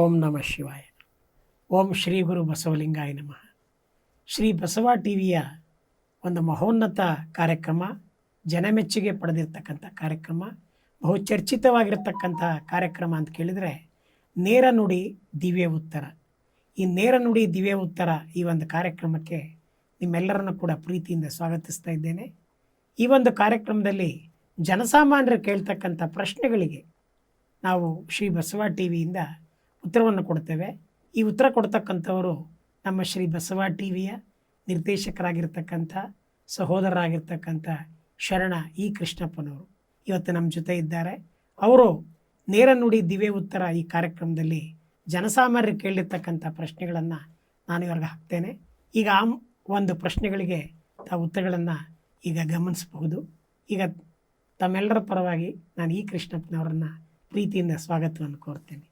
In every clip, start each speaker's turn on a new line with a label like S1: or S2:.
S1: ಓಂ ನಮಃ ಶಿವಾಯ. ಓಂ ಶ್ರೀ ಗುರು ಬಸವಲಿಂಗಾಯ ನಮಃ. ಶ್ರೀ ಬಸವ ಟಿ ವಿಯ ಒಂದು ಮಹೋನ್ನತ ಕಾರ್ಯಕ್ರಮ, ಜನಮೆಚ್ಚುಗೆ ಪಡೆದಿರ್ತಕ್ಕಂಥ ಕಾರ್ಯಕ್ರಮ ಬಹು ಚರ್ಚಿತವಾಗಿರ್ತಕ್ಕಂಥ ಕಾರ್ಯಕ್ರಮ ಅಂತ ಕೇಳಿದರೆ ನೇರ ನುಡಿ ದಿವ್ಯ ಉತ್ತರ. ಈ ನೇರ ನುಡಿ ದಿವ್ಯ ಉತ್ತರ ಈ ಒಂದು ಕಾರ್ಯಕ್ರಮಕ್ಕೆ ನಿಮ್ಮೆಲ್ಲರನ್ನು ಕೂಡ ಪ್ರೀತಿಯಿಂದ ಸ್ವಾಗತಿಸ್ತಾ ಇದ್ದೇನೆ. ಈ ಒಂದು ಕಾರ್ಯಕ್ರಮದಲ್ಲಿ ಜನಸಾಮಾನ್ಯರು ಕೇಳ್ತಕ್ಕಂಥ ಪ್ರಶ್ನೆಗಳಿಗೆ ನಾವು ಶ್ರೀ ಬಸವ ಟಿ ವಿಯಿಂದ ಉತ್ತರವನ್ನು ಕೊಡ್ತೇವೆ. ಈ ಉತ್ತರ ಕೊಡ್ತಕ್ಕಂಥವರು ನಮ್ಮ ಶ್ರೀ ಬಸವ ಟಿ ವಿಯ ನಿರ್ದೇಶಕರಾಗಿರ್ತಕ್ಕಂಥ ಸಹೋದರರಾಗಿರ್ತಕ್ಕಂಥ ಶರಣ ಇ ಕೃಷ್ಣಪ್ಪನವರು. ಇವತ್ತು ನಮ್ಮ ಜೊತೆ ಇದ್ದಾರೆ. ಅವರು ನೇರ ನುಡಿ ದಿವೆ ಉತ್ತರ ಈ ಕಾರ್ಯಕ್ರಮದಲ್ಲಿ ಜನಸಾಮಾನ್ಯರು ಕೇಳಿರ್ತಕ್ಕಂಥ ಪ್ರಶ್ನೆಗಳನ್ನು ನಾನು ಇವ್ರಿಗೆ ಹಾಕ್ತೇನೆ. ಈಗ ಆ ಒಂದು ಪ್ರಶ್ನೆಗಳಿಗೆ ತಾವು ಉತ್ತರಗಳನ್ನು ಈಗ ಗಮನಿಸಬಹುದು. ಈಗ ತಮ್ಮೆಲ್ಲರ ಪರವಾಗಿ ನಾನು ಈ ಕೃಷ್ಣಪ್ಪನವರನ್ನು ಪ್ರೀತಿಯಿಂದ ಸ್ವಾಗತವನ್ನು ಕೋರ್ತೇನೆ.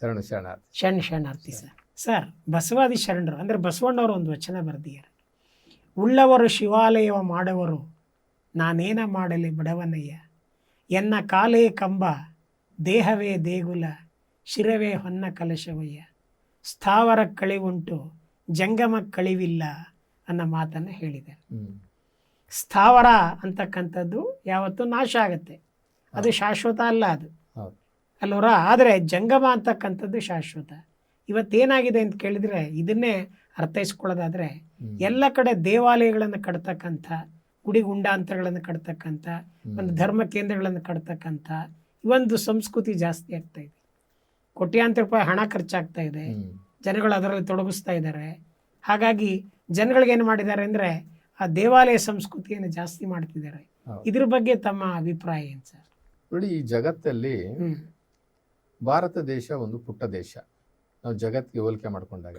S2: ಶರಣು ಶರಣಾರ್ಥಿ.
S1: ಶರಣ ಶರಣಾರ್ಥಿ ಸರ್. ಸರ್ ಬಸವಾದಿ ಶರಣರು ಅಂದರೆ ಬಸವಣ್ಣವರು ಒಂದು ವಚನ ಬರೆದಿದ್ದಾರೆ. ಉಳ್ಳವರು ಶಿವಾಲಯವ ಮಾಡುವರು ನಾನೇನ ಮಾಡಲಿ ಬಡವನಯ್ಯ? ಎನ್ನ ಕಾಲೇ ಕಂಬ ದೇಹವೇ ದೇಗುಲ ಶಿರವೇ ಹೊನ್ನ ಕಲಶವಯ್ಯ? ಸ್ಥಾವರ ಕಳಿವುಂಟು ಜಂಗಮ ಕಳಿವಿಲ್ಲ ಅನ್ನೋ ಮಾತನ್ನು
S2: ಹೇಳಿದೆ
S1: ಸ್ಥಾವರ ಅಂತಕ್ಕಂಥದ್ದು ಯಾವತ್ತೂ ನಾಶ ಆಗುತ್ತೆ. ಅದು ಶಾಶ್ವತ ಅಲ್ಲ ಅದು. ಅಲ್ವರ ಆದರೆ ಜಂಗಮ ಅಂತಕ್ಕಂಥದ್ದು ಶಾಶ್ವತ. ಇವತ್ತೇನಾಗಿದೆ ಅಂತ ಕೇಳಿದರೆ ಇದನ್ನೇ ಅರ್ಥೈಸ್ಕೊಳ್ಳೋದಾದರೆ ಎಲ್ಲ ಕಡೆ ದೇವಾಲಯಗಳನ್ನು ಕಟ್ತಕ್ಕಂಥ ಗುಡಿ ಗುಂಡಾಂತರಗಳನ್ನು ಕಟ್ತಕ್ಕಂಥ ಒಂದು ಧರ್ಮ ಕೇಂದ್ರಗಳನ್ನು ಕಟ್ತಕ್ಕಂಥ ಒಂದು ಸಂಸ್ಕೃತಿ ಜಾಸ್ತಿ ಆಗ್ತಾ ಇದೆ. ಕೋಟ್ಯಾಂತರ ರೂಪಾಯಿ ಹಣ ಖರ್ಚಾಗ್ತಾ ಇದೆ. ಜನಗಳು ಅದರಲ್ಲಿ ತೊಡಗಿಸ್ತಾ ಇದ್ದಾರೆ. ಹಾಗಾಗಿ ಜನಗಳಿಗೆ ಏನು ಮಾಡಿದ್ದಾರೆ ಅಂದರೆ ಆ ದೇವಾಲಯ ಸಂಸ್ಕೃತಿಯನ್ನು ಜಾಸ್ತಿ ಮಾಡ್ತಿದ್ದಾರೆ. ಇದ್ರ ಬಗ್ಗೆ ತಮ್ಮ ಅಭಿಪ್ರಾಯ ಏನು ಸರ್?
S2: ನೋಡಿ ಈ ಜಗತ್ತಲ್ಲಿ ಭಾರತ ದೇಶ ಒಂದು ಪುಟ್ಟ ದೇಶ. ನಾವು ಜಗತ್ತಿಗೆ ಹೋಲಿಕೆ ಮಾಡ್ಕೊಂಡಾಗ.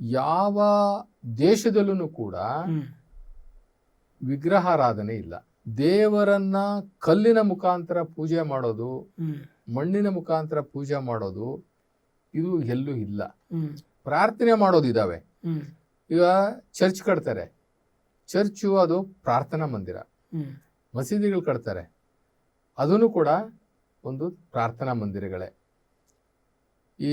S2: ಯಾವ ದೇಶದಲ್ಲೂ ಕೂಡ ವಿಗ್ರಹಾರಾಧನೆ ಇಲ್ಲ. ದೇವರನ್ನ ಕಲ್ಲಿನ ಮುಖಾಂತರ ಪೂಜೆ ಮಾಡೋದು ಮಣ್ಣಿನ ಮುಖಾಂತರ ಪೂಜೆ ಮಾಡೋದು ಇದು ಎಲ್ಲೂ ಇಲ್ಲ. ಪ್ರಾರ್ಥನೆ ಮಾಡೋದು ಇದಾವೆ. ಈಗ ಚರ್ಚ್ ಕಟ್ತಾರೆ. ಚರ್ಚು ಅದು ಪ್ರಾರ್ಥನಾ ಮಂದಿರ. ಮಸೀದಿಗಳು ಕಟ್ತಾರೆ. ಅದನ್ನು ಕೂಡ ಒಂದು ಪ್ರಾರ್ಥನಾ ಮಂದಿರಗಳೇ. ಈ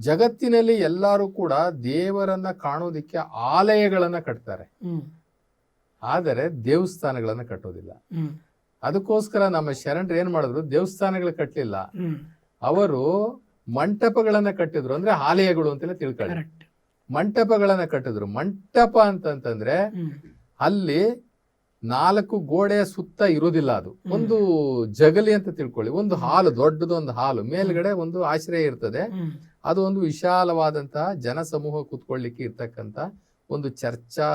S2: ಜಗತ್ತಿನಲ್ಲಿ ಎಲ್ಲರೂ ಕೂಡ ದೇವರನ್ನ ಕಾಣೋದಿಕ್ಕೆ ಆಲಯಗಳನ್ನ ಕಟ್ತಾರೆ. ಆದರೆ ದೇವಸ್ಥಾನಗಳನ್ನ ಕಟ್ಟೋದಿಲ್ಲ. ಅದಕ್ಕೋಸ್ಕರ ನಮ್ಮ ಶರಣರು ಏನ್ ಮಾಡಿದ್ರು ದೇವಸ್ಥಾನಗಳು ಕಟ್ಟಲಿಲ್ಲ ಅವರು ಮಂಟಪಗಳನ್ನ ಕಟ್ಟಿದ್ರು ಅಂದ್ರೆ ಆಲಯಗಳು ಅಂತೆಲ್ಲ ತಿಳ್ಕೊಳ್ಳಿ. ಮಂಟಪಗಳನ್ನ ಕಟ್ಟಿದ್ರು. ಮಂಟಪ ಅಂತಂತಂದ್ರೆ ಅಲ್ಲಿ ನಾಲ್ಕು ಗೋಡೆಯ ಸುತ್ತ ಇರೋದಿಲ್ಲ ಅದು. ಒಂದು ಜಗಲಿ ಅಂತ ತಿಳ್ಕೊಳ್ಳಿ. ಒಂದು ಹಾಲು ದೊಡ್ಡದು ಒಂದು ಹಾಲು. ಮೇಲ್ಗಡೆ ಒಂದು ಆಶ್ರಯ ಇರ್ತದೆ. ಅದು ಒಂದು ವಿಶಾಲವಾದಂತಹ ಜನಸಮೂಹ ಕೂತ್ಕೊಳ್ಳಿಕ್ಕೆ ಇರ್ತಕ್ಕಂತ ಒಂದು ಚರ್ಚಾ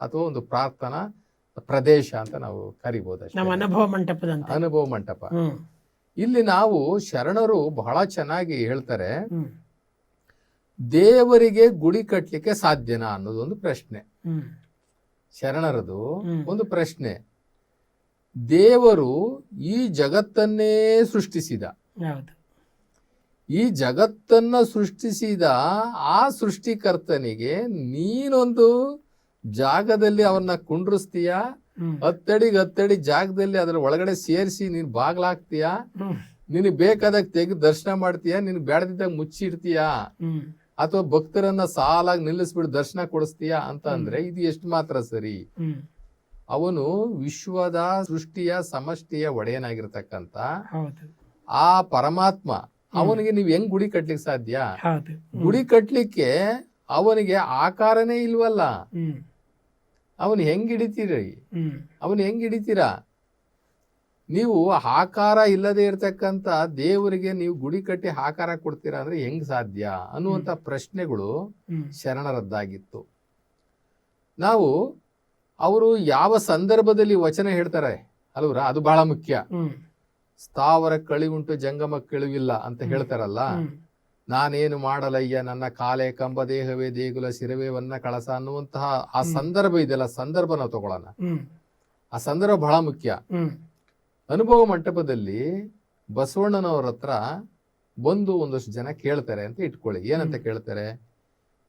S2: ಅಥವಾ ಒಂದು ಪ್ರಾರ್ಥನಾ ಪ್ರದೇಶ ಅಂತ ನಾವು ಕರಿಬಹುದು
S1: ಅನುಭವ ಮಂಟಪದಂತೆ.
S2: ಅನುಭವ ಮಂಟಪ. ಇಲ್ಲಿ ನಾವು ಶರಣರು ಬಹಳ ಚೆನ್ನಾಗಿ ಹೇಳ್ತಾರೆ ದೇವರಿಗೆ ಗುಡಿ ಕಟ್ಟಲಿಕ್ಕೆ ಸಾಧ್ಯನಾ ಅನ್ನೋದೊಂದು ಪ್ರಶ್ನೆ. ಶರಣರದು ಒಂದು ಪ್ರಶ್ನೆ. ದೇವರು ಈ ಜಗತ್ತನ್ನೇ ಸೃಷ್ಟಿಸಿದ. ಈ ಜಗತ್ತನ್ನ ಸೃಷ್ಟಿಸಿದ ಆ ಸೃಷ್ಟಿಕರ್ತನಿಗೆ ನೀನೊಂದು ಜಾಗದಲ್ಲಿ ಅವನ್ನ ಕುಂಡ್ರಿಸ್ತೀಯ?
S1: ಹತ್ತಡಿ
S2: ಹತ್ತಡಿಗೆ ಹತ್ತಡಿ ಜಾಗದಲ್ಲಿ ಅದರ ಒಳಗಡೆ ಸೇರಿಸಿ ನೀನ್ ಬಾಗ್ಲಾಕ್ತೀಯ ನಿನಗೆ ಬೇಕಾದಾಗ ತೆಗೆದು ದರ್ಶನ ಮಾಡ್ತೀಯ? ನಿನ್ ಬೇಡದಿದ್ದಾಗ ಮುಚ್ಚಿಡ್ತೀಯ? ಅಥವಾ ಭಕ್ತರನ್ನ ಸಾಲಾಗಿ ನಿಲ್ಲಿಸ್ಬಿಟ್ಟು ದರ್ಶನ ಕೊಡಿಸ್ತೀಯಾ ಅಂತ ಅಂದ್ರೆ ಇದು ಎಷ್ಟು ಮಾತ್ರ ಸರಿ? ಅವನು ವಿಶ್ವದ ಸೃಷ್ಟಿಯ ಸಮಷ್ಟಿಯ
S1: ಒಡೆಯನಾಗಿರ್ತಕ್ಕಂತ
S2: ಆ ಪರಮಾತ್ಮ ಅವನಿಗೆ ನೀವ್ ಹೆಂಗ್ ಗುಡಿ ಕಟ್ಲಿಕ್ಕೆ ಸಾಧ್ಯ. ಗುಡಿ ಕಟ್ಲಿಕ್ಕೆ ಅವನಿಗೆ ಆಕಾರನೇ ಇಲ್ವಲ್ಲ? ಅವನ್ ಹೆಂಗ್ ಹಿಡಿತೀರಿ? ಅವನು ಹೆಂಗ್ ಹಿಡಿತೀರಾ? ನೀವು ಆಕಾರ ಇಲ್ಲದೆ ಇರತಕ್ಕಂತ ದೇವರಿಗೆ ನೀವು ಗುಡಿ ಕಟ್ಟಿ ಆಕಾರ ಕೊಡ್ತೀರಾ ಅಂದ್ರೆ ಹೆಂಗ್ ಸಾಧ್ಯ ಅನ್ನುವಂತ ಪ್ರಶ್ನೆಗಳು ಶರಣರದ್ದಾಗಿತ್ತು. ನಾವು ಅವರು ಯಾವ ಸಂದರ್ಭದಲ್ಲಿ ವಚನ ಹೇಳ್ತಾರೆ? ಅಲ್ವರ ಅದು ಬಹಳ ಮುಖ್ಯ. ಸ್ಥಾವರ ಕಳಿವುಂಟು ಜಂಗಮ ಕಳಿವಿಲ್ಲ ಅಂತ ಹೇಳ್ತಾರಲ್ಲ? ನಾನೇನು ಮಾಡಲಯ್ಯ? ನನ್ನ ಕಾಲೆ ಕಂಬ ದೇಹವೇ ದೇಗುಲ ಶಿರವೇ ವನ್ನ ಕಳಸ ಅನ್ನುವಂತಹ ಆ ಸಂದರ್ಭ ಇದೆಯಲ್ಲ ಸಂದರ್ಭ ನಾವು ತಗೊಳ್ಳೋಣ. ಆ ಸಂದರ್ಭ ಬಹಳ ಮುಖ್ಯ. ಅನುಭವ ಮಂಟಪದಲ್ಲಿ ಬಸವಣ್ಣನವ್ರ ಹತ್ರ ಬಂದು ಒಂದಷ್ಟು ಜನ ಕೇಳ್ತಾರೆ ಅಂತ ಇಟ್ಕೊಳ್ಳಿ. ಏನಂತ ಕೇಳ್ತಾರೆ?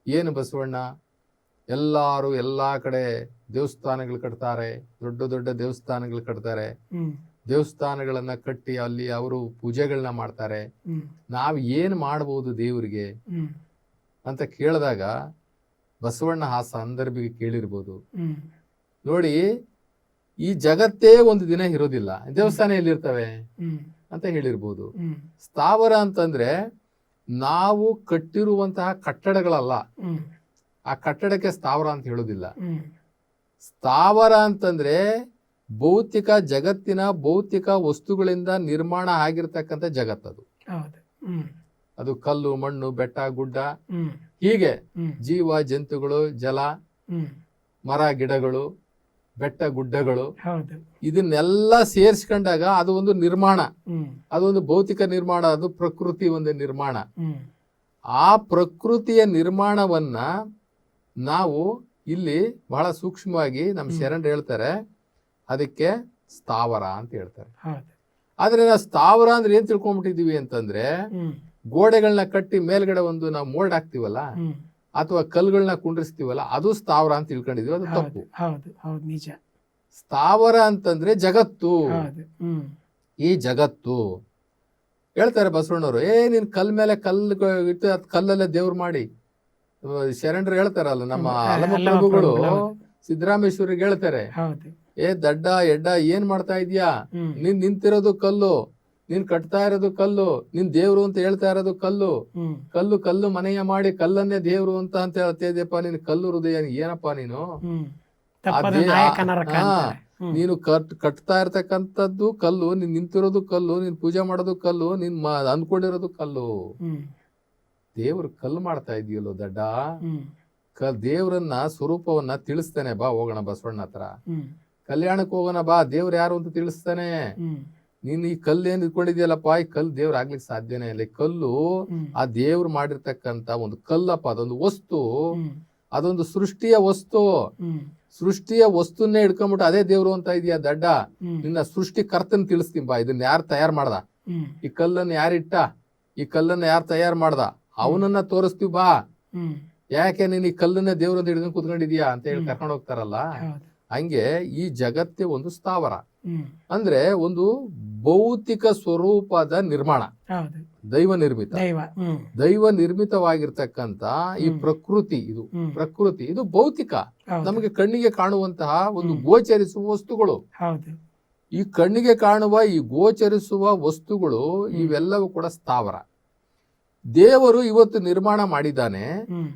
S2: ಏನು ಬಸವಣ್ಣ? ಎಲ್ಲಾರು ಎಲ್ಲಾ ಕಡೆ ದೇವಸ್ಥಾನಗಳು ಕಟ್ತಾರೆ. ದೊಡ್ಡ ದೊಡ್ಡ ದೇವಸ್ಥಾನಗಳು ಕಟ್ತಾರೆ. ದೇವಸ್ಥಾನಗಳನ್ನ ಕಟ್ಟಿ ಅಲ್ಲಿ ಅವರು ಪೂಜೆಗಳನ್ನ ಮಾಡ್ತಾರೆ. ನಾವ್ ಏನು ಮಾಡ್ಬೋದು ದೇವರಿಗೆ? ಅಂತ ಕೇಳಿದಾಗ ಬಸವಣ್ಣ ಆ ಸಂದರ್ಭಿಗೆ ಕೇಳಿರ್ಬೋದು. ನೋಡಿ ಈ ಜಗತ್ತೇ ಒಂದು ದಿನ ಇರೋದಿಲ್ಲ. ದೇವಸ್ಥಾನ ಎಲ್ಲಿರ್ತವೆ ಅಂತ ಹೇಳಿರ್ಬೋದು. ಸ್ಥಾವರ ಅಂತಂದ್ರೆ ನಾವು ಕಟ್ಟಿರುವಂತಹ ಕಟ್ಟಡಗಳಲ್ಲ. ಆ ಕಟ್ಟಡಕ್ಕೆ ಸ್ಥಾವರ ಅಂತ ಹೇಳೋದಿಲ್ಲ. ಸ್ಥಾವರ ಅಂತಂದ್ರೆ ಭೌತಿಕ ಜಗತ್ತಿನ ಭೌತಿಕ ವಸ್ತುಗಳಿಂದ ನಿರ್ಮಾಣ ಆಗಿರ್ತಕ್ಕಂಥ ಜಗತ್ತದು ಅದು. ಕಲ್ಲು ಮಣ್ಣು ಬೆಟ್ಟ ಗುಡ್ಡ. ಹೀಗೆ ಜೀವ ಜಂತುಗಳು ಜಲ ಮರ ಗಿಡಗಳು ಬೆಟ್ಟ ಗುಡ್ಡಗಳು. ಇದನ್ನೆಲ್ಲ ಸೇರಿಸ್ಕೊಂಡಾಗ ಅದು ಒಂದು ನಿರ್ಮಾಣ. ಅದೊಂದು ಭೌತಿಕ ನಿರ್ಮಾಣ ಅದು ಪ್ರಕೃತಿ ಒಂದು ನಿರ್ಮಾಣ. ಆ ಪ್ರಕೃತಿಯ ನಿರ್ಮಾಣವನ್ನ ನಾವು ಇಲ್ಲಿ ಬಹಳ ಸೂಕ್ಷ್ಮವಾಗಿ ನಮ್ಮ ಶರಣ್ ಹೇಳ್ತಾರೆ. ಅದಕ್ಕೆ ಸ್ಥಾವರ ಅಂತ ಹೇಳ್ತಾರೆ. ಆದ್ರೆ ನಾವು ಸ್ಥಾವರ ಅಂದ್ರೆ ಏನ್ ತಿಳ್ಕೊಂಡ್ಬಿಟ್ಟಿದೀವಿ ಅಂತಂದ್ರೆ ಗೋಡೆಗಳನ್ನ ಕಟ್ಟಿ ಮೇಲ್ಗಡೆ ಒಂದು ನಾವು ಮೋಲ್ಡ್ ಹಾಕ್ತಿವಲ್ಲ? ಅಥವಾ ಕಲ್ಗಳನ್ನ ಕುಂಡ್ರಿಸ್ತೀವಲ್ಲ ಅದು ಸ್ಥಾವರ ಅಂತ ತಿಳ್ಕೊಂಡಿದೀವಿ ಅದು ತಪ್ಪು.
S1: ಹೌದು ಹೌದು ನಿಜ.
S2: ಸ್ಥಾವರ ಅಂತಂದ್ರೆ ಜಗತ್ತು. ಈ ಜಗತ್ತು. ಹೇಳ್ತಾರೆ ಬಸವಣ್ಣವರು ಏ ನೀನ್ ಕಲ್ ಮೇಲೆ ಕಲ್ಲು ಇಟ್ಟು ಅದ್ ಕಲ್ಲಲ್ಲೇ ದೇವ್ರು ಮಾಡಿ. ಶರಣರು ಹೇಳ್ತಾರಲ್ಲ ನಮ್ಮ ಪ್ರಭುಗಳು ಸಿದ್ದರಾಮೇಶ್ವರಿಗೆ ಹೇಳ್ತಾರೆ ಏ ದಡ್ಡ ಎಡ್ಡ ಏನ್ ಮಾಡ್ತಾ ಇದೀಯಾ? ನೀನ್ ನಿಂತಿರೋದು ಕಲ್ಲು. ನೀನ್ ಕಟ್ತಾ ಇರೋದು ಕಲ್ಲು ನಿನ್ ದೇವ್ರು ಅಂತ ಹೇಳ್ತಾ ಇರೋದು ಕಲ್ಲು. ಕಲ್ಲು ಕಲ್ಲು ಮನೆಯ ಮಾಡಿ ಕಲ್ಲನ್ನೇ ದೇವ್ರು ಅಂತ ಅಂತ ಹೇಳ್ತಾ ಇದೆಯಪ್ಪ ನೀನ್ ಕಲ್ಲು ಹೃದಯ ಏನಪ್ಪ ನೀನು. ನೀನು ಕಟ್ ಕಟ್ತಾ ಇರ್ತಕ್ಕಂಥದ್ದು ಕಲ್ಲು ನೀನ್ ನಿಂತಿರೋದು ಕಲ್ಲು ನೀನ್ ಪೂಜೆ ಮಾಡೋದು ಕಲ್ಲು ನೀನ್ ಅನ್ಕೊಂಡಿರೋದು ಕಲ್ಲು. ದೇವ್ರು ಕಲ್ಲು ಮಾಡ್ತಾ ಇದೆಯಲ್ಲೋ ದಡ್ಡ?
S1: ಹ್ಮ್.
S2: ಕ ದೇವ್ರನ್ನ ಸ್ವರೂಪವನ್ನ ತಿಳಿಸ್ತಾನೆ ಬಾ ಹೋಗೋಣ ಬಸವಣ್ಣ ಹತ್ರ. ಕಲ್ಯಾಣಕ್ಕೆ ಹೋಗೋಣ ಬಾ ದೇವ್ರು ಯಾರು ಅಂತ ತಿಳಿಸ್ತಾನೆ. ನೀನ್ ಈ ಕಲ್ಲು ಏನ್ ಇಟ್ಕೊಂಡಿದ್ಯಲ್ಲಪ್ಪ? ಈ ಕಲ್ಲು ದೇವ್ರ ಆಗ್ಲಿಕ್ಕೆ ಸಾಧ್ಯನೇ ಇಲ್ಲ. ಈ ಕಲ್ಲು ಆ ದೇವ್ರು ಮಾಡಿರ್ತಕ್ಕಂತ ಒಂದು ಕಲ್ಲಪ್ಪ ಅದೊಂದು ವಸ್ತು. ಅದೊಂದು ಸೃಷ್ಟಿಯ ವಸ್ತು. ಸೃಷ್ಟಿಯ ವಸ್ತುನ್ನೇ ಇಟ್ಕೊಂಡ್ಬಿಟ್ಟು ಅದೇ ದೇವ್ರು ಅಂತ ಇದೆಯಾ ದಡ್ಡ? ನಿನ್ನ ಸೃಷ್ಟಿ ಕರ್ತನ್ ತಿಳಿಸ್ತೀನಿ ಬಾ. ಇದನ್ನ ಯಾರು ತಯಾರು ಮಾಡ್ದ? ಈ ಕಲ್ಲನ್ನ ಯಾರಿಟ್ಟ ಈ ಕಲ್ಲನ್ನ ಯಾರು ತಯಾರು ಮಾಡ್ದ? ಅವನನ್ನ ತೋರಿಸ್ತೀವಿ ಬಾ. ಯಾಕೆ ನೀನ್ ಈ ಕಲ್ಲನ್ನ ದೇವ್ರಂತ ಅಂತ ಹಿಡ್ಕೊಂಡು ಕುತ್ಕೊಂಡಿದ್ಯಾ ಅಂತ ಹೇಳಿ. ಕರ್ಕೊಂಡು ಹೋಗ್ತಾರಲ್ಲ? ಹಂಗೆ ಈ ಜಗತ್ತೇ ಒಂದು ಸ್ಥಾವರ. ಅಂದ್ರೆ ಒಂದು ಭೌತಿಕ ಸ್ವರೂಪದ ನಿರ್ಮಾಣ. ದೈವ ನಿರ್ಮಿತ.
S1: ದೈವ
S2: ನಿರ್ಮಿತವಾಗಿರ್ತಕ್ಕಂತ ಈ ಪ್ರಕೃತಿ ಇದು. ಪ್ರಕೃತಿ ಇದು ಭೌತಿಕ. ನಮಗೆ ಕಣ್ಣಿಗೆ ಕಾಣುವಂತಹ ಒಂದು ಗೋಚರಿಸುವ ವಸ್ತುಗಳು. ಈ ಕಣ್ಣಿಗೆ ಕಾಣುವ ಈ ಗೋಚರಿಸುವ ವಸ್ತುಗಳು. ಇವೆಲ್ಲವೂ ಕೂಡ ಸ್ಥಾವರ. ದೇವರು ಇವತ್ತು ನಿರ್ಮಾಣ ಮಾಡಿದ್ದಾನೆ.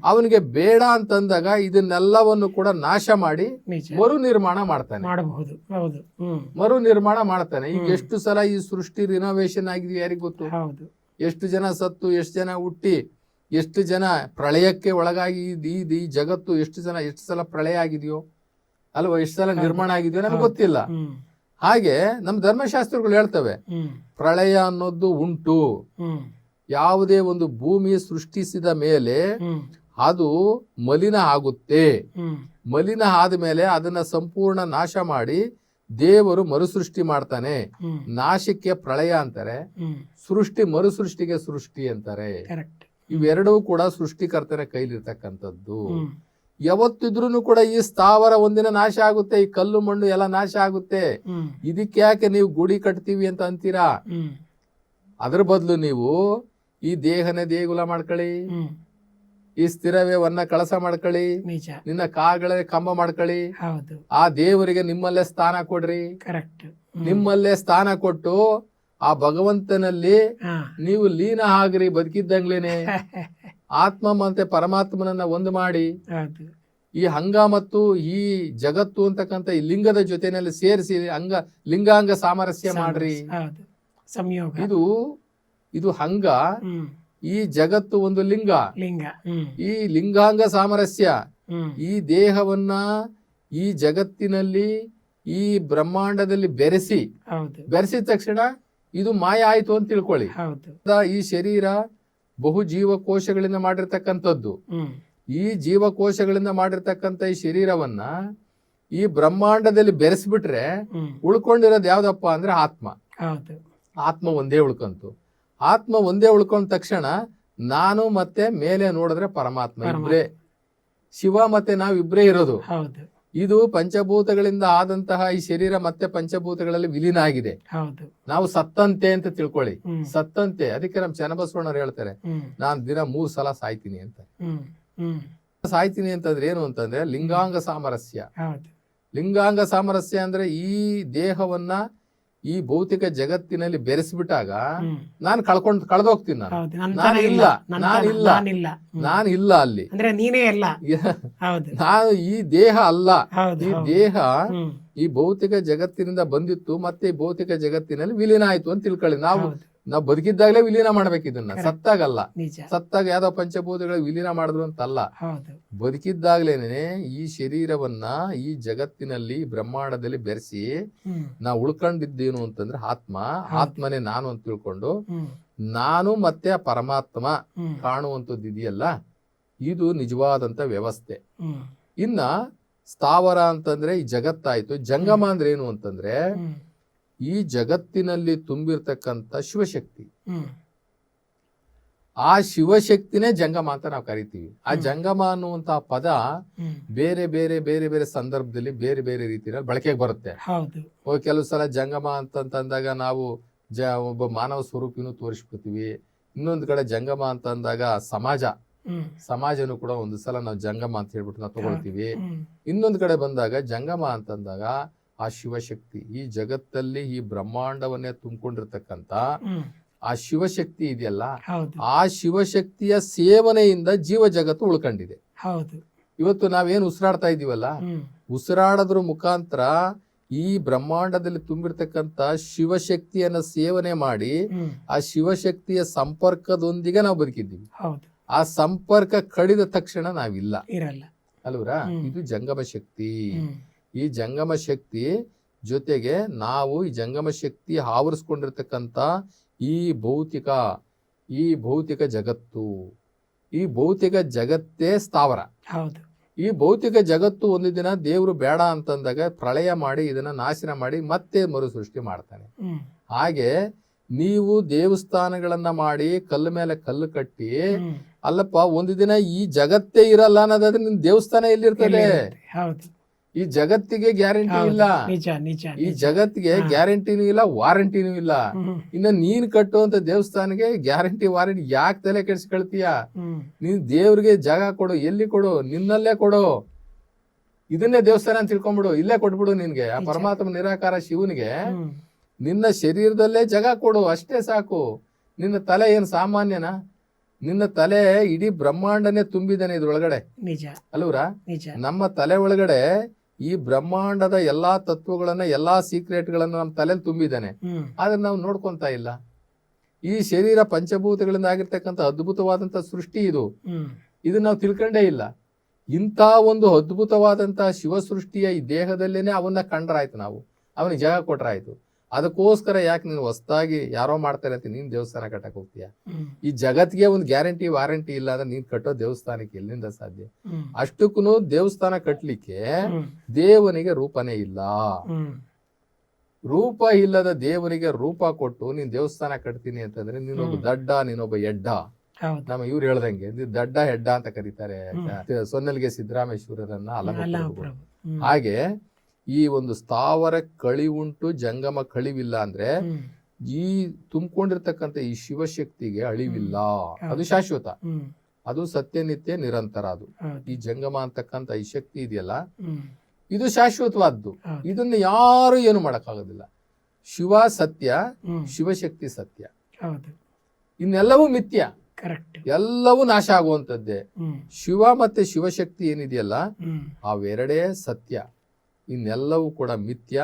S2: ಅವನಿಗೆ ಬೇಡ ಅಂತಂದಾಗ ಇದನ್ನೆಲ್ಲವನ್ನು ಕೂಡ ನಾಶ ಮಾಡಿ ಮರು ನಿರ್ಮಾಣ ಮಾಡ್ತಾನೆ.
S1: ಮಾಡಬಹುದು. ಹೌದು.
S2: ಮರು ನಿರ್ಮಾಣ ಮಾಡ್ತಾನೆ. ಈಗ ಎಷ್ಟು ಸಲ ಈ ಸೃಷ್ಟಿ ರಿನೋವೇಶನ್ ಆಗಿದೆ ಯಾರಿಗ್ ಗೊತ್ತು?
S1: ಹೌದು.
S2: ಎಷ್ಟು ಜನ ಸತ್ತು ಎಷ್ಟು ಜನ ಹುಟ್ಟಿ ಎಷ್ಟು ಜನ ಪ್ರಳಯಕ್ಕೆ ಒಳಗಾಗಿ ಈ- ಜಗತ್ತು ಎಷ್ಟು ಜನ ಎಷ್ಟು ಸಲ ಪ್ರಳಯ ಆಗಿದೆಯೋ? ಅಲ್ವಾ? ಎಷ್ಟು ಸಲ ನಿರ್ಮಾಣ ಆಗಿದೆಯೋ ನಮ್ಗೆ ಗೊತ್ತಿಲ್ಲ. ಹಾಗೆ ನಮ್ಮ ಧರ್ಮಶಾಸ್ತ್ರಗಳು ಹೇಳ್ತವೆ. ಪ್ರಳಯ ಅನ್ನೋದು ಉಂಟು. ಯಾವುದೇ ಒಂದು ಭೂಮಿ ಸೃಷ್ಟಿಸಿದ ಮೇಲೆ ಅದು ಮಲಿನ ಆಗುತ್ತೆ. ಮಲಿನ ಆದ ಮೇಲೆ ಅದನ್ನ ಸಂಪೂರ್ಣ ನಾಶ ಮಾಡಿ ದೇವರು ಮರುಸೃಷ್ಟಿ ಮಾಡ್ತಾನೆ. ನಾಶಕ್ಕೆ ಪ್ರಳಯ ಅಂತಾರೆ. ಸೃಷ್ಟಿ ಮರುಸೃಷ್ಟಿಗೆ ಸೃಷ್ಟಿ ಅಂತಾರೆ. ಇವೆರಡೂ ಕೂಡ ಸೃಷ್ಟಿಕರ್ತನ ಕೈಲಿರ್ತಕ್ಕಂಥದ್ದು. ಯಾವತ್ತಿದ್ರು ಕೂಡ ಈ ಸ್ಥಾವರ ಒಂದಿನ ನಾಶ ಆಗುತ್ತೆ ಈ ಕಲ್ಲು ಮಣ್ಣು ಎಲ್ಲ ನಾಶ ಆಗುತ್ತೆ. ಇದಕ್ಕೆ ಯಾಕೆ ನೀವು ಗುಡಿ ಕಟ್ತೀವಿ ಅಂತ ಅಂತೀರಾ? ಅದ್ರ ಬದಲು ನೀವು ಈ ದೇಹನೇ ದೇಗುಲ ಮಾಡ್ಕೊಳ್ಳಿ. ಈ ಸ್ಥಿರವೇ ವೇವನ್ನ ಕಳಸ ಮಾಡ್ಕೊಳ್ಳಿ.
S1: ನಿಜ.
S2: ನಿನ್ನ ಕಾಗಳೇ ಕಂಬ ಮಾಡ್ಕೊಳ್ಳಿ.
S1: ಹೌದು.
S2: ಆ ದೇವರಿಗೆ ನಿಮ್ಮಲ್ಲೇ ಸ್ಥಾನ ಕೊಡ್ರಿ.
S1: ಕರೆಕ್ಟ್
S2: ನಿಮ್ಮಲ್ಲೇ ಸ್ಥಾನ ಕೊಟ್ಟು ಆ ಭಗವಂತನಲ್ಲಿ ನೀವು ಲೀನ ಆಗ್ರಿ ಬದುಕಿದ್ದಂಗ್ಲೇನೆ. ಆತ್ಮ ಮತ್ತೆ ಪರಮಾತ್ಮನನ್ನ ಒಂದು ಮಾಡಿ. ಈ ಹಂಗ ಮತ್ತು ಈ ಜಗತ್ತು ಅಂತಕ್ಕಂಥ ಈ ಲಿಂಗದ ಜೊತೆನಲ್ಲಿ ಸೇರಿಸಿ ಅಂಗ ಲಿಂಗಾಂಗ ಸಾಮರಸ್ಯ ಮಾಡ್ರಿ.
S1: ಸಂಯೋಗ.
S2: ಇದು ಇದು ಹಂಗ. ಈ ಜಗತ್ತು ಒಂದು ಲಿಂಗ.
S1: ಲಿಂಗ.
S2: ಈ ಲಿಂಗಾಂಗ ಸಾಮರಸ್ಯ. ಈ ದೇಹವನ್ನ ಈ ಜಗತ್ತಿನಲ್ಲಿ ಈ ಬ್ರಹ್ಮಾಂಡದಲ್ಲಿ ಬೆರೆಸಿ. ಬೆರೆಸಿದ ತಕ್ಷಣ ಇದು ಮಾಯ ಆಯ್ತು ಅಂತ ತಿಳ್ಕೊಳ್ಳಿ. ಈ ಶರೀರ ಬಹು ಜೀವಕೋಶಗಳಿಂದ ಮಾಡಿರ್ತಕ್ಕಂಥದ್ದು. ಈ ಜೀವಕೋಶಗಳಿಂದ ಮಾಡಿರ್ತಕ್ಕಂಥ ಈ ಶರೀರವನ್ನ ಈ ಬ್ರಹ್ಮಾಂಡದಲ್ಲಿ ಬೆರೆಸ್ಬಿಟ್ರೆ ಉಳ್ಕೊಂಡಿರೋದು ಯಾವ್ದಪ್ಪ ಅಂದ್ರೆ ಆತ್ಮ. ಆತ್ಮ ಒಂದೇ ಉಳ್ಕೊಂತು. ಆತ್ಮ ಒಂದೇ ಉಳ್ಕೊಂಡ ತಕ್ಷಣ ನಾನು ಮತ್ತೆ ಮೇಲೆ ನೋಡಿದ್ರೆ ಪರಮಾತ್ಮ. ಇಬ್ರೇ. ಶಿವ ಮತ್ತೆ ನಾವ್ ಇಬ್ರೇ ಇರೋದು. ಇದು ಪಂಚಭೂತಗಳಿಂದ ಆದಂತಹ ಈ ಶರೀರ ಮತ್ತೆ ಪಂಚಭೂತಗಳಲ್ಲಿ ವಿಲೀನ ಆಗಿದೆ. ನಾವು ಸತ್ತಂತೆ ಅಂತ ತಿಳ್ಕೊಳ್ಳಿ. ಸತ್ತಂತೆ. ಅದಕ್ಕೆ ನಮ್ ಚನ್ನಬಸವಣ್ಣವ್ರು ಹೇಳ್ತಾರೆ ನಾನು ದಿನ ಮೂರ್ ಸಲ ಸಾಯ್ತೀನಿ ಅಂತ. ಸಾಯ್ತೀನಿ ಅಂತಂದ್ರೆ ಏನು ಅಂತಂದ್ರೆ ಲಿಂಗಾಂಗ ಸಾಮರಸ್ಯ. ಲಿಂಗಾಂಗ ಸಾಮರಸ್ಯ ಅಂದ್ರೆ ಈ ದೇಹವನ್ನ ಈ ಭೌತಿಕ ಜಗತ್ತಿನಲ್ಲಿ ಬೆರೆಸ್ಬಿಟ್ಟಾಗ ನಾನು ಕಳ್ಕೊಂಡ್ ಕಳ್ದೋಗ್ತೀನಿ ನಾನು. ಇಲ್ಲ, ನಾನು ಇಲ್ಲ.
S1: ನಾನಿಲ್ಲ
S2: ನಾನು ಇಲ್ಲ ಅಲ್ಲಿ.
S1: ಅಂದ್ರೆ ನೀನೇ ಇಲ್ಲ
S2: ನಾನು ಈ ದೇಹ ಅಲ್ಲ. ಈ ದೇಹ ಈ ಭೌತಿಕ ಜಗತ್ತಿನಿಂದ ಬಂದಿತ್ತು ಮತ್ತೆ ಈ ಭೌತಿಕ ಜಗತ್ತಿನಲ್ಲಿ ವಿಲೀನ ಆಯ್ತು ಅಂತ ತಿಳ್ಕೊಳ್ಳಿ. ನಾವು ನಾವು ಬದುಕಿದ್ದಾಗಲೇ ವಿಲೀನ ಮಾಡ್ಬೇಕು ಇದನ್ನ. ಸತ್ತಾಗಲ್ಲ. ಸತ್ತಾಗ ಯಾವ್ದೋ ಪಂಚಭೂತಗಳ ವಿಲೀನ ಮಾಡಿದ್ರು ಅಂತಲ್ಲ. ಬದುಕಿದ್ದಾಗ್ಲೇನೆ ಈ ಶರೀರವನ್ನ ಈ ಜಗತ್ತಿನಲ್ಲಿ ಬ್ರಹ್ಮಾಂಡದಲ್ಲಿ ಬೆರೆಸಿ
S1: ನಾ
S2: ನಾವು ಉಳ್ಕೊಂಡಿದ್ದೇನು ಅಂತಂದ್ರೆ ಆತ್ಮ. ಆತ್ಮನೇ ನಾನು ಅಂತ ತಿಳ್ಕೊಂಡು ನಾನು ಮತ್ತೆ ಆ ಪರಮಾತ್ಮ
S1: ಕಾಣುವಂತದ್ದು
S2: ಕಾಣುವಂಥದ್ದು ಇದೆಯಲ್ಲ? ಇದು ನಿಜವಾದಂತ ವ್ಯವಸ್ಥೆ. ಇನ್ನ ಸ್ಥಾವರ ಅಂತಂದ್ರೆ ಈ ಜಗತ್ತಾಯ್ತು. ಜಂಗಮ ಅಂದ್ರೆ ಏನು ಅಂತಂದ್ರೆ ಈ ಜಗತ್ತಿನಲ್ಲಿ ತುಂಬಿರ್ತಕ್ಕಂಥ ಶಿವಶಕ್ತಿ. ಆ ಶಿವಶಕ್ತಿನೇ ಜಂಗಮ ಅಂತ ನಾವು ಕರಿತೀವಿ. ಆ ಜಂಗಮ ಅನ್ನುವಂತ ಪದ ಬೇರೆ ಬೇರೆ ಬೇರೆ ಬೇರೆ ಸಂದರ್ಭದಲ್ಲಿ ಬೇರೆ ಬೇರೆ ರೀತಿಯಲ್ಲಿ ಬಳಕೆಗೆ ಬರುತ್ತೆ. ಕೆಲವು ಸಲ ಜಂಗಮ ಅಂತಂತಂದಾಗ ನಾವು ಜ ಒಬ್ಬ ಮಾನವ ಸ್ವರೂಪಿನೂ ತೋರಿಸ್ಬಿಡ್ತೀವಿ. ಇನ್ನೊಂದು ಕಡೆ ಜಂಗಮ ಅಂತ ಅಂದಾಗ ಸಮಾಜ ಸಮಾಜನು ಕೂಡ ಒಂದು ಸಲ ನಾವು ಜಂಗಮ ಅಂತ ಹೇಳ್ಬಿಟ್ಟು ನಾವು ತಗೊಳ್ತೀವಿ. ಇನ್ನೊಂದು ಕಡೆ ಬಂದಾಗ ಜಂಗಮ ಅಂತಂದಾಗ ಆ ಶಿವಶಕ್ತಿ. ಈ ಜಗತ್ತಲ್ಲಿ ಈ ಬ್ರಹ್ಮಾಂಡವನ್ನೇ ತುಂಬಿಕೊಂಡಿರ್ತಕ್ಕಂಥ ಆ ಶಿವಶಕ್ತಿ ಇದೆಯಲ್ಲ ಆ ಶಿವಶಕ್ತಿಯ ಸೇವನೆಯಿಂದ ಜೀವ ಜಗತ್ತು ಉಳ್ಕೊಂಡಿದೆ. ಇವತ್ತು ನಾವೇನು ಉಸಿರಾಡ್ತಾ ಇದೀವಲ್ಲ ಉಸಿರಾಡೋದ್ರ ಮುಖಾಂತರ ಈ ಬ್ರಹ್ಮಾಂಡದಲ್ಲಿ ತುಂಬಿರ್ತಕ್ಕಂಥ ಶಿವಶಕ್ತಿಯನ್ನ ಸೇವನೆ ಮಾಡಿ ಆ ಶಿವಶಕ್ತಿಯ ಸಂಪರ್ಕದೊಂದಿಗೆ ನಾವು ಬದುಕಿದ್ದೀವಿ. ಆ ಸಂಪರ್ಕ ಕಡಿದ ತಕ್ಷಣ ನಾವಿಲ್ಲ.
S1: ಇರಲ್ಲ.
S2: ಅಲ್ವರಾ? ಇದು ಜಂಗಮ ಶಕ್ತಿ. ಈ ಜಂಗಮ ಶಕ್ತಿ ಜೊತೆಗೆ ನಾವು ಈ ಜಂಗಮ ಶಕ್ತಿ ಆವರಿಸ್ಕೊಂಡಿರ್ತಕ್ಕಂಥ ಈ ಭೌತಿಕ ಈ ಭೌತಿಕ ಜಗತ್ತು. ಈ ಭೌತಿಕ ಜಗತ್ತೇ ಸ್ಥಾವರ.
S1: ಹೌದು.
S2: ಈ ಭೌತಿಕ ಜಗತ್ತು ಒಂದು ದಿನ ದೇವರು ಬೇಡ ಅಂತಂದಾಗ ಪ್ರಳಯ ಮಾಡಿ ಇದನ್ನ ನಾಶನ ಮಾಡಿ ಮತ್ತೆ ಮರು ಸೃಷ್ಟಿ ಮಾಡ್ತಾನೆ ಹಾಗೆ ನೀವು ದೇವಸ್ಥಾನಗಳನ್ನ ಮಾಡಿ ಕಲ್ಲು ಮೇಲೆ ಕಲ್ಲು ಕಟ್ಟಿ ಅಲ್ಲಪ್ಪ ಒಂದು ದಿನ ಈ ಜಗತ್ತೇ ಇರಲ್ಲ ಅನ್ನೋದಾದ್ರೆ ನಿಮ್ ದೇವಸ್ಥಾನ ಎಲ್ಲಿರ್ತದೆ? ಈ ಜಗತ್ತಿಗೆ ಗ್ಯಾರಂಟಿ ಇಲ್ಲ.
S1: ನಿಜ ನಿಜ
S2: ಈ ಜಗತ್ತಿಗೆ. ಗ್ಯಾರಂಟಿನೂ ಇಲ್ಲ ವಾರಂಟಿನೂ ಇಲ್ಲ. ಇನ್ನ ನೀನ್ ಕಟ್ಟುವಂತ ದೇವಸ್ಥಾನಕ್ಕೆ ಗ್ಯಾರಂಟಿ ವಾರಂಟಿ ಯಾಕೆ ತಲೆ ಕೆಡಿಸ್ಕೊಳ್ತೀಯ? ನೀನ್ ದೇವ್ರಿಗೆ ಜಾಗ ಕೊಡು ಎಲ್ಲಿ ಕೊಡು ನಿನ್ನಲ್ಲೇ ಕೊಡು. ಇದನ್ನೇ ದೇವಸ್ಥಾನ ಅಂತ ತಿಳ್ಕೊಂಬಿಡು ಇಲ್ಲೇ ಕೊಟ್ಬಿಡು ನಿನ್ಗೆ. ಆ ಪರಮಾತ್ಮ ನಿರಾಕಾರ ಶಿವನಿಗೆ ನಿನ್ನ ಶರೀರದಲ್ಲೇ ಜಾಗ ಕೊಡು ಅಷ್ಟೇ ಸಾಕು. ನಿನ್ನ ತಲೆ ಏನ್ ಸಾಮಾನ್ಯನಾ? ನಿನ್ನ ತಲೆ ಇಡೀ ಬ್ರಹ್ಮಾಂಡನೇ ತುಂಬಿದಾನೆ ಇದ್ರೊಳಗಡೆ.
S1: ನಿಜ.
S2: ಅಲ್ವರಾ
S1: ನಿಜ.
S2: ನಮ್ಮ ತಲೆ ಒಳಗಡೆ ಈ ಬ್ರಹ್ಮಾಂಡದ ಎಲ್ಲಾ ತತ್ವಗಳನ್ನ ಎಲ್ಲಾ ಸೀಕ್ರೆಟ್ಗಳನ್ನ ನಮ್ಮ ತಲೆಯಲ್ಲಿ ತುಂಬಿದ್ದಾನೆ. ಆದ್ರೆ ನಾವು ನೋಡ್ಕೊಂತ ಇಲ್ಲ. ಈ ಶರೀರ ಪಂಚಭೂತಗಳಿಂದ ಆಗಿರ್ತಕ್ಕಂಥ ಅದ್ಭುತವಾದಂತ ಸೃಷ್ಟಿ ಇದು. ಇದನ್ನ ನಾವು ತಿಳ್ಕೊಂಡೇ ಇಲ್ಲ. ಇಂಥ ಒಂದು ಅದ್ಭುತವಾದಂತಹ ಶಿವ ಸೃಷ್ಟಿಯ ಈ ದೇಹದಲ್ಲೇನೆ ಅವನ್ನ ಕಂಡ್ರಾಯ್ತು ನಾವು. ಅವನಿಗೆ ಜಾಗ ಕೊಟ್ರಾಯ್ತು. ಅದಕ್ಕೋಸ್ಕರ ಯಾಕೆ ನೀನು ಹೊಸದಾಗಿ ಯಾರೋ ಮಾಡ್ತಾರೆ ಅಂತ ನೀನ್ ದೇವಸ್ಥಾನ ಕಟ್ಟಕ್ ಹೋಗ್ತೀಯ? ಈ ಜಗತ್ತಿಗೆ ಒಂದು ಗ್ಯಾರಂಟಿ ವಾರಂಟಿ ಇಲ್ಲ ಅಂದ್ರೆ ನೀನ್ ಕಟ್ಟೋ ದೇವಸ್ಥಾನಕ್ಕೆ ಎಲ್ಲಿಂದ ಸಾಧ್ಯ? ಅಷ್ಟಕ್ಕೂ ದೇವಸ್ಥಾನ
S1: ಕಟ್ಟಲಿಕ್ಕೆ
S2: ದೇವನಿಗೆ ರೂಪನೇ ಇಲ್ಲ. ರೂಪ ಇಲ್ಲದ ದೇವರಿಗೆ ರೂಪ ಕೊಟ್ಟು ನೀನ್ ದೇವಸ್ಥಾನ ಕಟ್ತೀನಿ ಅಂತಂದ್ರೆ ನೀನೊಬ್ಬ. ದಡ್ಡ ನೀನೊಬ್ಬ ಎಡ್ಡ. ನಮ್ಮ ಇವ್ರು ಹೇಳ್ದಂಗೆ ದಡ್ಡ ಹೆಡ್ಡ ಅಂತ ಕರೀತಾರೆ. ಸೊನ್ನೆಲ್ಗೆ ಸಿದ್ದರಾಮೇಶ್ವರರನ್ನ
S1: ಅಲಂಕಾರ.
S2: ಹಾಗೆ ಈ ಒಂದು ಸ್ಥಾವರ ಕಳಿವುಂಟು ಜಂಗಮ ಕಳಿವಿಲ್ಲ ಅಂದ್ರೆ ಈ ತುಂಬಿಕೊಂಡಿರ್ತಕ್ಕಂಥ ಈ ಶಿವಶಕ್ತಿಗೆ ಅಳಿವಿಲ್ಲ. ಅದು ಶಾಶ್ವತ. ಅದು ಸತ್ಯನಿತ್ಯ ನಿರಂತರ ಅದು. ಈ ಜಂಗಮ ಅಂತಕ್ಕಂಥ ಈ ಶಕ್ತಿ ಇದೆಯಲ್ಲ? ಇದು ಶಾಶ್ವತವಾದ್ದು. ಇದನ್ನ ಯಾರು ಏನು ಮಾಡಕ್ಕಾಗೋದಿಲ್ಲ. ಶಿವ ಸತ್ಯ ಶಿವಶಕ್ತಿ ಸತ್ಯ. ಇನ್ನೆಲ್ಲವೂ ಮಿಥ್ಯ.
S1: ಕರೆಕ್ಟ್.
S2: ಎಲ್ಲವೂ ನಾಶ ಆಗುವಂತದ್ದೇ ಶಿವ ಮತ್ತೆ ಶಿವಶಕ್ತಿ ಏನಿದೆಯಲ್ಲ? ಅವೆರಡೇ ಸತ್ಯ. ಇನ್ನೆಲ್ಲವೂ ಕೂಡ ಮಿಥ್ಯ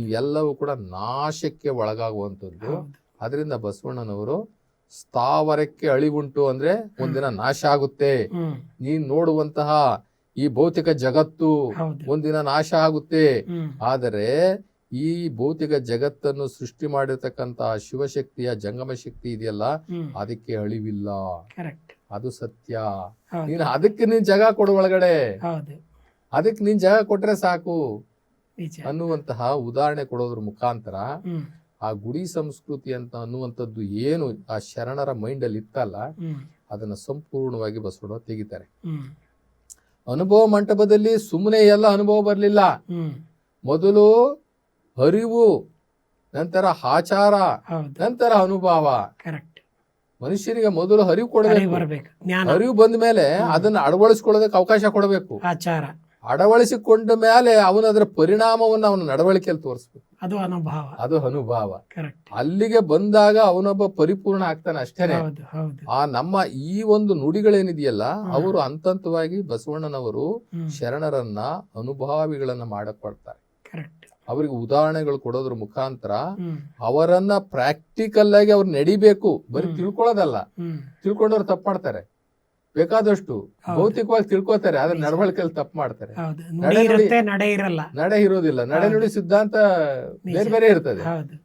S2: ಇವೆಲ್ಲವೂ ಕೂಡ ನಾಶಕ್ಕೆ ಒಳಗಾಗುವಂಥದ್ದು. ಅದರಿಂದ ಬಸವಣ್ಣನವರು ಸ್ಥಾವರಕ್ಕೆ ಅಳಿವುಂಟು ಅಂದ್ರೆ ಒಂದಿನ ನಾಶ ಆಗುತ್ತೆ.
S1: ನೀ
S2: ನೀನ್ ನೋಡುವಂತಹ ಈ ಭೌತಿಕ ಜಗತ್ತು ಒಂದಿನ ನಾಶ ಆಗುತ್ತೆ. ಆದರೆ ಈ ಭೌತಿಕ ಜಗತ್ತನ್ನು ಸೃಷ್ಟಿ ಮಾಡಿರ್ತಕ್ಕಂತಹ ಶಿವಶಕ್ತಿಯ ಜಂಗಮ ಶಕ್ತಿ ಇದೆಯಲ್ಲ ಅದಕ್ಕೆ ಅಳಿವಿಲ್ಲ. ಅದು ಸತ್ಯ. ನೀನು ಅದಕ್ಕೆ ನೀನ್ ಜಾಗ ಕೊಡು ಒಳಗಡೆ. ಅದಕ್ಕೆ ನಿನ್ ಜಾಗ ಕೊಟ್ರೆ ಸಾಕು ಅನ್ನುವಂತಹ ಉದಾಹರಣೆ ಕೊಡೋದ್ರ ಮುಖಾಂತರ ಆ ಗುಡಿ ಸಂಸ್ಕೃತಿ ಅಂತ ಅನ್ನುವಂಥದ್ದು ಏನು ಆ ಶರಣರ ಮೈಂಡ್ ಅಲ್ಲಿ ಇತ್ತಲ್ಲ ಅದನ್ನ ಸಂಪೂರ್ಣವಾಗಿ ಬಸವಣ್ಣ ತೆಗಿತಾರೆ. ಅನುಭವ ಮಂಟಪದಲ್ಲಿ ಸುಮ್ಮನೆ ಎಲ್ಲ ಅನುಭವ ಬರಲಿಲ್ಲ. ಮೊದಲು ಅರಿವು ನಂತರ ಆಚಾರ ನಂತರ ಅನುಭವ. ಮನುಷ್ಯನಿಗೆ ಮೊದಲು ಅರಿವು ಕೊಡಬೇಕು. ಅರಿವು ಬಂದ ಮೇಲೆ ಅದನ್ನ ಅಳವಡಿಸ್ಕೊಳ್ಳೋದಕ್ಕೆ ಅವಕಾಶ ಕೊಡಬೇಕು.
S1: ಆಚಾರ.
S2: ಅಳವಡಿಸಿಕೊಂಡ ಮೇಲೆ ಅವನ ಅದರ ಪರಿಣಾಮವನ್ನು ಅವನ ನಡವಳಿಕೆಯಲ್ಲಿ ತೋರಿಸ್ಬೇಕು.
S1: ಅದು ಅನುಭವ.
S2: ಅದು ಅನುಭವ. ಅಲ್ಲಿಗೆ ಬಂದಾಗ ಅವನೊಬ್ಬ ಪರಿಪೂರ್ಣ ಆಗ್ತಾನೆ ಅಷ್ಟೇನೆ. ಆ ನಮ್ಮ ಈ ಒಂದು ನುಡಿಗಳೇನಿದೆಯಲ್ಲ. ಅವರು ಹಂತಂತವಾಗಿ ಬಸವಣ್ಣನವರು ಶರಣರನ್ನ ಅನುಭಾವಿಗಳನ್ನ ಮಾಡಕ್ ಕೊಡ್ತಾರೆ
S1: ಕರೆಕ್ಟ್
S2: ಅವರಿಗೆ ಉದಾಹರಣೆಗಳು ಕೊಡೋದ್ರ ಮುಖಾಂತರ ಅವರನ್ನ ಪ್ರಾಕ್ಟಿಕಲ್ ಆಗಿ ಅವ್ರು ನಡಿಬೇಕು. ಬರೀ. ತಿಳ್ಕೊಳ್ಳೋದಲ್ಲ. ತಿಳ್ಕೊಂಡವ್ರು ತಪ್ಪು ಮಾಡ್ತಾರೆ ಬೇಕಾದಷ್ಟು ಭೌತಿಕವಾಗಿ ತಿಳ್ಕೊತಾರೆ ಆದ್ರೆ. ನಡವಳಿಕೆಯಲ್ಲಿ ತಪ್ಪು ಮಾಡ್ತಾರೆ. ನಡೆ
S1: ಇರಲ್ಲ.
S2: ನಡೆ ಇರೋದಿಲ್ಲ. ನಡೆ ನುಡಿ ಸಿದ್ಧಾಂತ ಬೇರೆ ಬೇರೆ ಇರ್ತದೆ.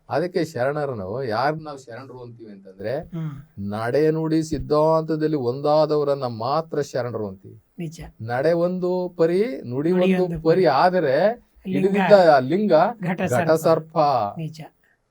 S2: ಅದಕ್ಕೆ ಶರಣರು ನಾವು ಯಾರು ನಾವು ಶರಣರು ಅಂತೀವಿ ಅಂತಂದ್ರೆ ನಡೆ ನುಡಿ ಸಿದ್ಧಾಂತದಲ್ಲಿ ಒಂದಾದವರನ್ನ ಮಾತ್ರ ಶರಣರು ಅಂತೀವಿ. ನಡೆ ಒಂದು ಪರಿ ನುಡಿ ಒಂದು ಪರಿ ಆದರೆ ಹಿಡಿದಿದ್ದ ಲಿಂಗ
S1: ಘಟ
S2: ಸರ್ಪ